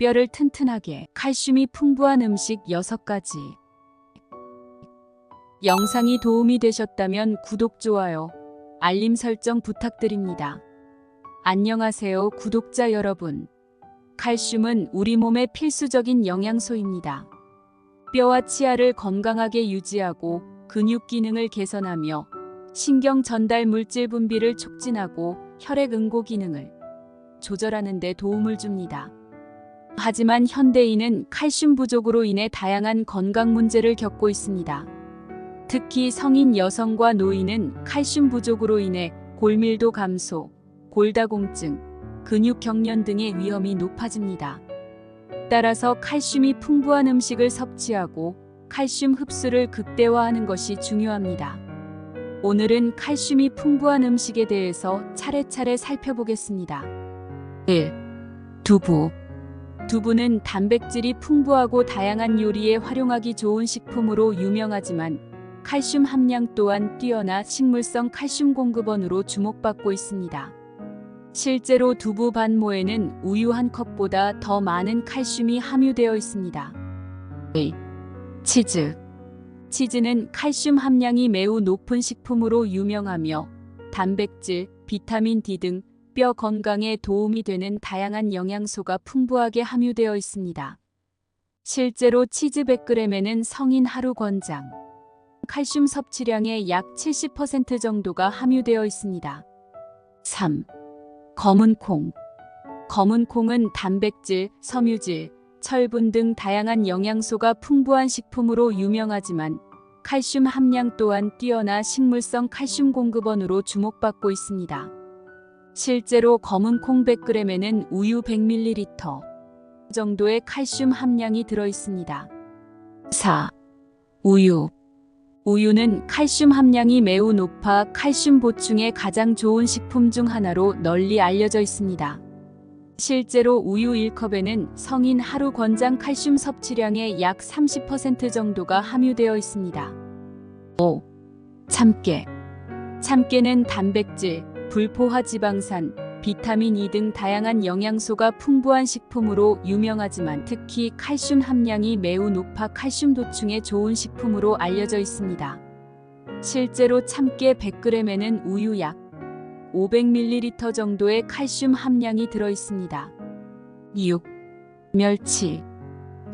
뼈를 튼튼하게 칼슘이 풍부한 음식 6가지. 영상이 도움이 되셨다면 구독, 좋아요, 알림 설정 부탁드립니다. 안녕하세요, 구독자 여러분. 칼슘은 우리 몸의 필수적인 영양소입니다. 뼈와 치아를 건강하게 유지하고 근육 기능을 개선하며 신경 전달 물질 분비를 촉진하고 혈액 응고 기능을 조절하는 데 도움을 줍니다. 하지만 현대인은 칼슘 부족으로 인해 다양한 건강 문제를 겪고 있습니다. 특히 성인 여성과 노인은 칼슘 부족으로 인해 골밀도 감소, 골다공증, 근육 경련 등의 위험이 높아집니다. 따라서 칼슘이 풍부한 음식을 섭취하고 칼슘 흡수를 극대화하는 것이 중요합니다. 오늘은 칼슘이 풍부한 음식에 대해서 차례차례 살펴보겠습니다. 1. 두부. 두부는 단백질이 풍부하고 다양한 요리에 활용하기 좋은 식품으로 유명하지만 칼슘 함량 또한 뛰어나 식물성 칼슘 공급원으로 주목받고 있습니다. 실제로 두부 반모에는 우유 한 컵보다 더 많은 칼슘이 함유되어 있습니다. 2. 치즈. 치즈는 칼슘 함량이 매우 높은 식품으로 유명하며 단백질, 비타민 D 등 뼈 건강에 도움이 되는 다양한 영양소가 풍부하게 함유되어 있습니다. 실제로 치즈 100g에는 성인 하루 권장, 칼슘 섭취량의 약 70% 정도가 함유되어 있습니다. 3. 검은 콩. 검은 콩은 단백질, 섬유질, 철분 등 다양한 영양소가 풍부한 식품으로 유명하지만 칼슘 함량 또한 뛰어나 식물성 칼슘 공급원으로 주목받고 있습니다. 실제로 검은 콩 100g에는 우유 100ml 정도의 칼슘 함량이 들어 있습니다. 4. 우유. 우유는 칼슘 함량이 매우 높아 칼슘 보충에 가장 좋은 식품 중 하나로 널리 알려져 있습니다. 실제로 우유 1컵에는 성인 하루 권장 칼슘 섭취량의 약 30% 정도가 함유되어 있습니다. 5. 참깨. 참깨는 단백질, 불포화 지방산, 비타민 E 등 다양한 영양소가 풍부한 식품으로 유명하지만 특히 칼슘 함량이 매우 높아 칼슘 도충에 좋은 식품으로 알려져 있습니다. 실제로 참깨 100g에는 우유 약 500ml 정도의 칼슘 함량이 들어 있습니다. 6. 멸치.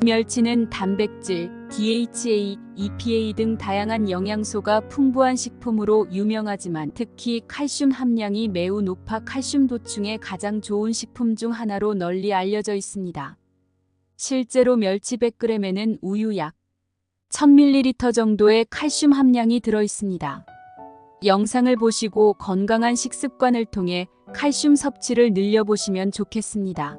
멸치는 단백질, DHA, EPA 등 다양한 영양소가 풍부한 식품으로 유명하지만 특히 칼슘 함량이 매우 높아 칼슘 도충에 가장 좋은 식품 중 하나로 널리 알려져 있습니다. 실제로 멸치 100g에는 우유 약 1000ml 정도의 칼슘 함량이 들어 있습니다. 영상을 보시고 건강한 식습관을 통해 칼슘 섭취를 늘려보시면 좋겠습니다.